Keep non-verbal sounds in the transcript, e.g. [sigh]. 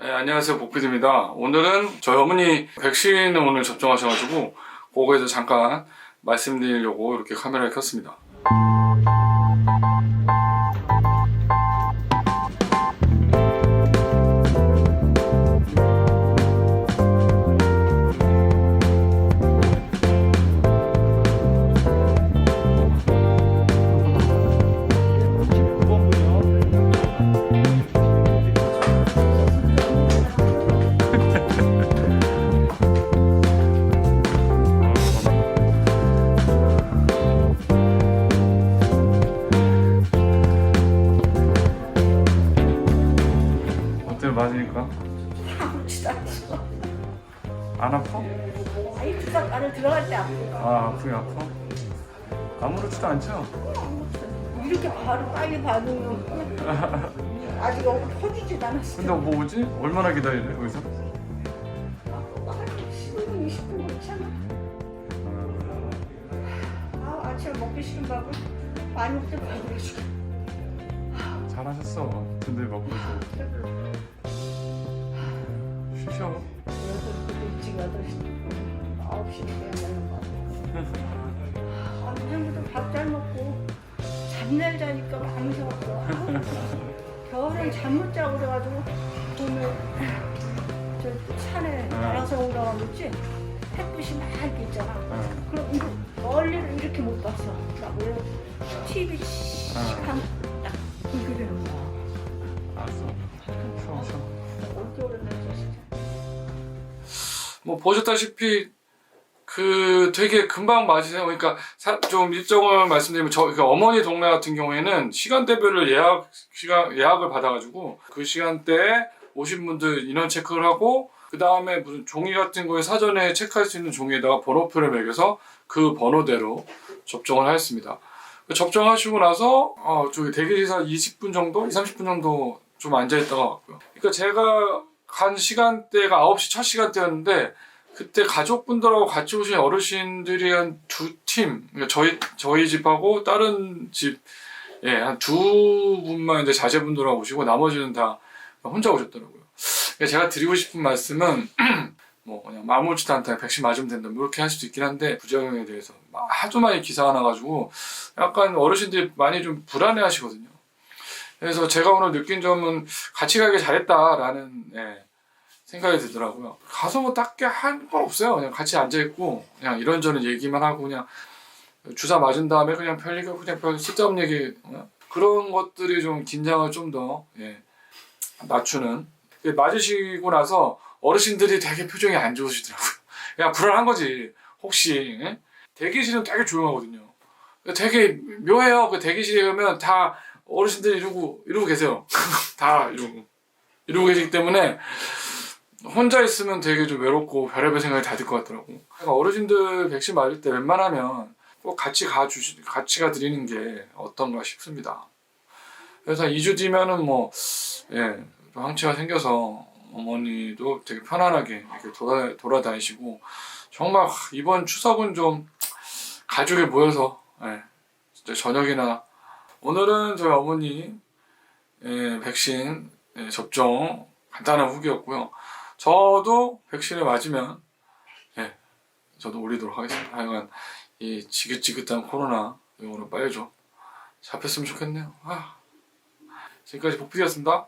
네, 안녕하세요 복피드입니다. 오늘은 저희 어머니 백신을 오늘 접종하셔가지고 그거에서 잠깐 말씀드리려고 이렇게 카메라를 켰습니다. 않죠. 안 아파? 아니 주사 안에 들어갈 때 아프고 아 아프긴 아파? 아무렇지도 않죠? 이렇게 바로 빨리 받으면 아직 얼굴 퍼지지도 않았어. 근데 뭐 오지? 얼마나 기다리래 여기서? 한 10분, 20분 괜찮아. 아, 아침에 먹기 싫은 밥을 많이 먹때 배부르지. 잘하셨어 근데 먹고 쉬셔 그래서 그때 일찍 8시, 9시에 깨어나는 거. 아, 그전부터 밥 잘 먹고 잠잘 자니까 밤새 없어. 겨울엔 잠 못 자고 그래가지고 오늘 저 산에 올라가고 있지 햇빛이 막 이렇게 있잖아. 응. 그럼 이거 멀리를 이렇게 못 봤어. 나 원래 TV 한 딱. 알 뭐 보셨다시피 그 되게 금방 맞으세요. 그러니까 사- 좀 일정을 말씀드리면 저그 어머니 동네 같은 경우에는 시간대별로 예약 시간 예약을 받아가지고 그 시간대에 오신 분들 인원 체크를 하고 그 다음에 무슨 종이 같은 거에 사전에 체크할 수 있는 종이에다가 번호표를 매겨서 그 번호대로 접종을 하였습니다. 그 접종하시고 나서 어, 저기 대기실에서 20분 정도, 2, 30분 정도 좀 앉아 있다가 왔고요. 그러니까 제가 간 시간대가 9시 첫 시간대였는데 그때 가족분들하고 같이 오신 어르신들이 한 두 팀, 그러니까 저희 저희 집하고 다른 집, 예, 한 두 분만 이제 자제분들하고 오시고 나머지는 다 혼자 오셨더라고요. 그러니까 제가 드리고 싶은 말씀은 [clears throat] 뭐 그냥 아무렇지도 않다, 백신 맞으면 된다, 뭐 이렇게 할 수도 있긴 한데 부작용에 대해서 막 하도 많이 기사가 나가지고 약간 어르신들이 많이 좀 불안해하시거든요. 그래서 제가 오늘 느낀 점은 같이 가길 잘했다라는 예, 생각이 들더라고요. 가서 뭐 딱히 할 건 없어요. 그냥 같이 앉아있고, 그냥 이런저런 얘기만 하고, 그냥 주사 맞은 다음에 그냥 편리가 그냥 별 쓸데없는 얘기, 어? 그런 것들이 좀 긴장을 좀 더, 예, 낮추는. 예, 맞으시고 나서 어르신들이 되게 표정이 안 좋으시더라고요. [laughs] 그냥 불안한 거지. 혹시, 예? 대기실은 되게 조용하거든요. 되게 묘해요. 그 대기실에 가면 다 어르신들이 이러고, 이러고 계세요. [laughs] 다 이러고. 이러고 계시기 때문에 혼자 있으면 되게 좀 외롭고 별의별 생각이 다 들 것 같더라고. 그러니까 어르신들 백신 맞을 때 웬만하면 꼭 같이 가 주시, 같이 가 드리는 게 어떤가 싶습니다. 그래서 2주 뒤면은 뭐, 예, 좀 항체가 생겨서 어머니도 되게 편안하게 이렇게 돌아, 돌아다니시고, 정말 이번 추석은 좀 가족이 모여서, 예, 진짜 저녁이나, 오늘은 저희 어머니, 예, 백신 예, 접종 간단한 후기였고요. 저도 백신을 맞으면 예, 저도 올리도록 하겠습니다. 하여간 이 지긋지긋한 코로나 이거는 빨리 좀 잡혔으면 좋겠네요. 아, 지금까지 복필이었습니다.